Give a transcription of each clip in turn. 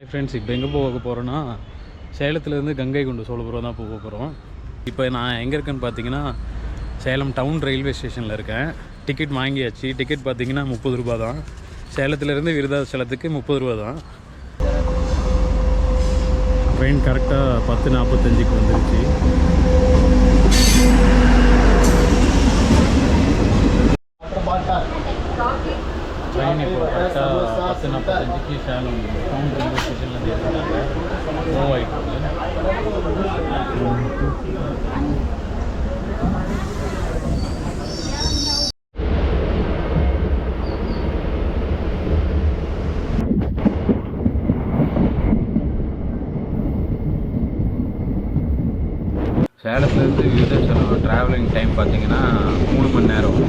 Friends இப்போ எங்கே போக போகிறோன்னா சேலத்துலேருந்து கங்கை கொண்டு சோழபுரம் தான் போக போகிறோம் இப்போ நான் எங்கே இருக்கேன்னு பார்த்தீங்கன்னா சேலம் டவுன் ரயில்வே ஸ்டேஷனில் இருக்கேன். டிக்கெட் வாங்கியாச்சு. டிக்கெட் பார்த்தீங்கன்னா முப்பது ரூபா தான். சேலத்துலேருந்து விருதாச்சலத்துக்கு முப்பது ரூபா தான். ட்ரெயின் கரெக்டாக பத்து நாற்பத்தஞ்சுக்கு வந்துருச்சு ட்ரெயின் இப்போ கரெக்டாக பத்து நாற்பத்தஞ்சுக்கு சேலம் டவுன் ரயில்வே ஸ்டேஷன்லேருந்து ஏற்றிட்டாங்க மூவ் ஆகிட்டு சேலத்துலேருந்து விருதாச்சலம் ட்ராவலிங் டைம் பார்த்தீங்கன்னா மூணு மணி நேரம்.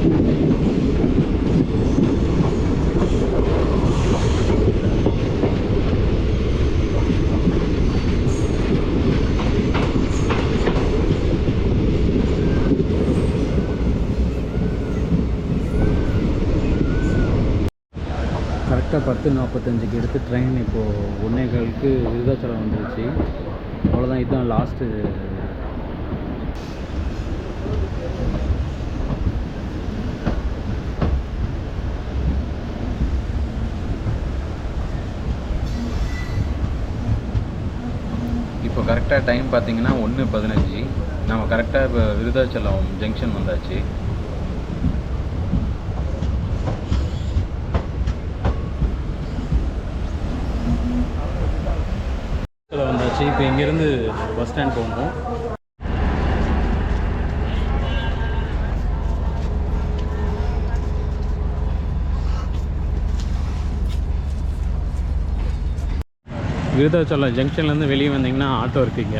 கரெக்டாக பத்து நாற்பத்தஞ்சுக்கு எடுத்து ட்ரெயின் இப்போது ஒன்றே காலுக்கு விருதாச்சலம் வந்துருச்சு. அவ்வளோதான் இதுதான் லாஸ்ட்டு இப்போ கரெக்டாக டைம் பார்த்தீங்கன்னா ஒன்று பதினஞ்சு. நம்ம கரெக்டாக இப்போ விருதாச்சலம் ஜங்ஷன் வந்தாச்சு. வந்தாச்சு. இப்போ இங்கேருந்து பஸ் ஸ்டாண்ட் போகணும். விருதாச்சலம் ஜங்ஷன்லேருந்து வெளியே வந்தீங்கன்னா ஆட்டோ இருக்குங்க.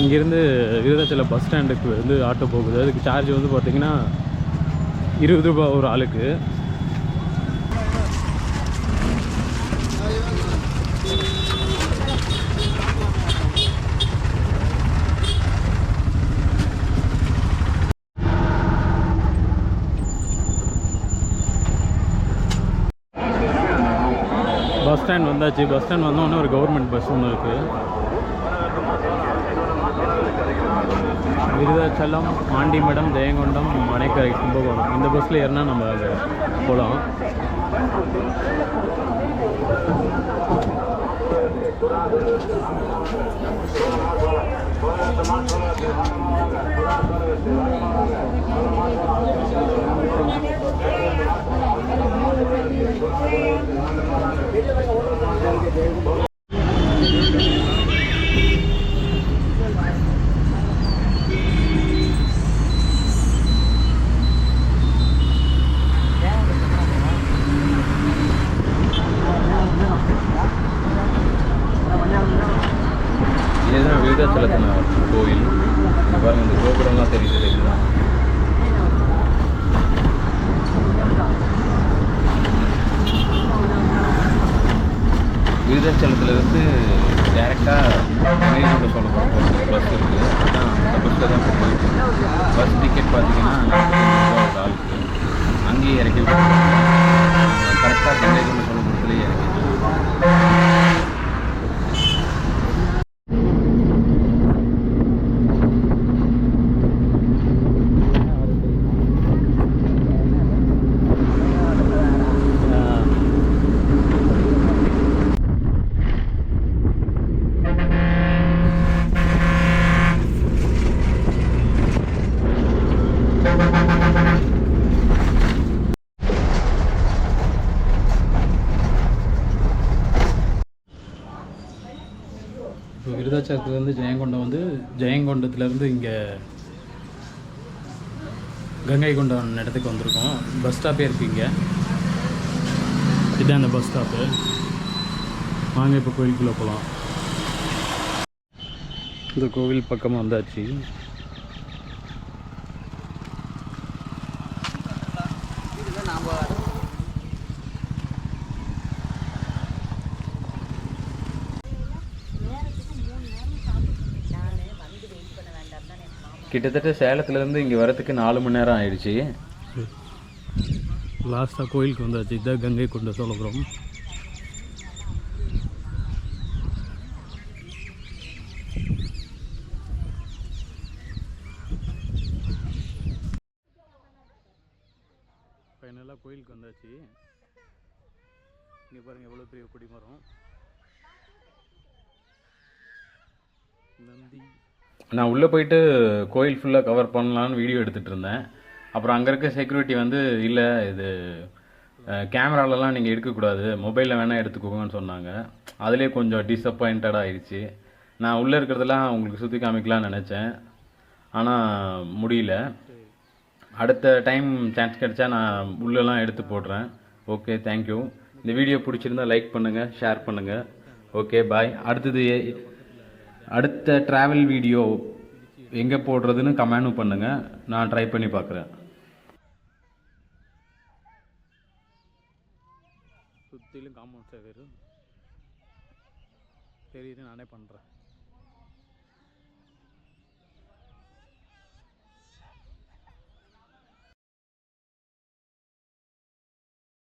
இங்கேருந்து விருதாச்சலம் பஸ் ஸ்டாண்டுக்கு வந்து ஆட்டோ போகுது. அதுக்கு சார்ஜ் வந்து பார்த்தீங்கன்னா இருபது ரூபாய் ஒரு ஆளுக்கு பஸ் ஸ்டாண்ட் வந்தாச்சு பஸ் ஸ்டாண்ட் வந்தோடனே ஒரு கவர்மெண்ட் பஸ் ஒன்று இருக்குது விருதாச்சலம் ஆண்டிமடம் ஜெயங்கொண்டம் மனைக்கரை கும்பகோணம். இந்த பஸ்ஸில் ஏறினா நம்ம அதை போகலாம் இதுதான் விருதாச்சலத்தின கோயில். பாருங்க இந்த கோபுரம்லாம் தெரியுது விருதேசலத்தில் இருந்து டேரெக்டாக மயிலோட சொல்ல பஸ் இருக்குது அதான் அந்த பஸ்ஸில் தான் இப்போ போயிட்டு பஸ் டிக்கெட் பார்த்தீங்கன்னா ஒரு ஆளுக்கு அங்கேயே இறக்கி கரெக்டாக கண்டேஜில் சொல்ல இறக்கி இப்போ விருதாச்சாரத்துலேருந்து ஜெயங்கொண்டம் வந்து ஜெயங்கொண்டத்துலேருந்து இங்கே கங்கை கொண்டம் இடத்துக்கு வந்திருக்கோம். பஸ் ஸ்டாப்பே இருக்கீங்க இதுதான் அந்த பஸ் ஸ்டாப்பு வாங்க இப்போ கோயிலுக்குள்ளே போகலாம் இந்த கோவில் பக்கமாக வந்தாச்சு. கிட்டத்தட்ட சேலத்துலேருந்து இங்கே வரத்துக்கு நாலு மணி நேரம் ஆயிடுச்சு. லாஸ்ட்டாக கோயிலுக்கு வந்தாச்சு. இதான் கங்கை கொண்ட சோழபுரம். ஃபைனலாக கோயிலுக்கு வந்தாச்சு. இங்கே பாருங்கள் எவ்வளோ பெரிய குடிமரம் நந்தி. நான் உள்ளே போயிட்டு கோயில் ஃபுல்லாக கவர் பண்ணலான்னு வீடியோ எடுத்துகிட்டு இருந்தேன். அப்புறம் அங்கே இருக்க செக்யூரிட்டி வந்து இல்லை இது கேமராலலாம் நீங்கள் எடுக்கக்கூடாது. மொபைலில் வேணால் எடுத்துக்கோங்கன்னு சொன்னாங்க. அதிலே கொஞ்சம் டிசப்பாயிண்டட் ஆயிடுச்சு நான் உள்ளே இருக்கிறதெல்லாம் உங்களுக்கு சுற்றி காமிக்கலாம்னு நினச்சேன். ஆனால் முடியல. அடுத்த டைம் சான்ஸ் கிடைச்சா நான் உள்ளெல்லாம் எடுத்து போடுறேன். ஓகே தேங்க்யூ இந்த வீடியோ பிடிச்சிருந்தா லைக் பண்ணுங்கள் ஷேர் பண்ணுங்கள் ஓகே பாய் அடுத்தது அடுத்த ட்ராவல் வீடியோ எங்கே போடுறதுன்னு கமெண்டும் பண்ணுங்கள் நான் ட்ரை பண்ணி பார்க்குறேன். சுற்றிலும் காம்பவுண்ட் சேவை தெரியுது நானே பண்ணுறேன்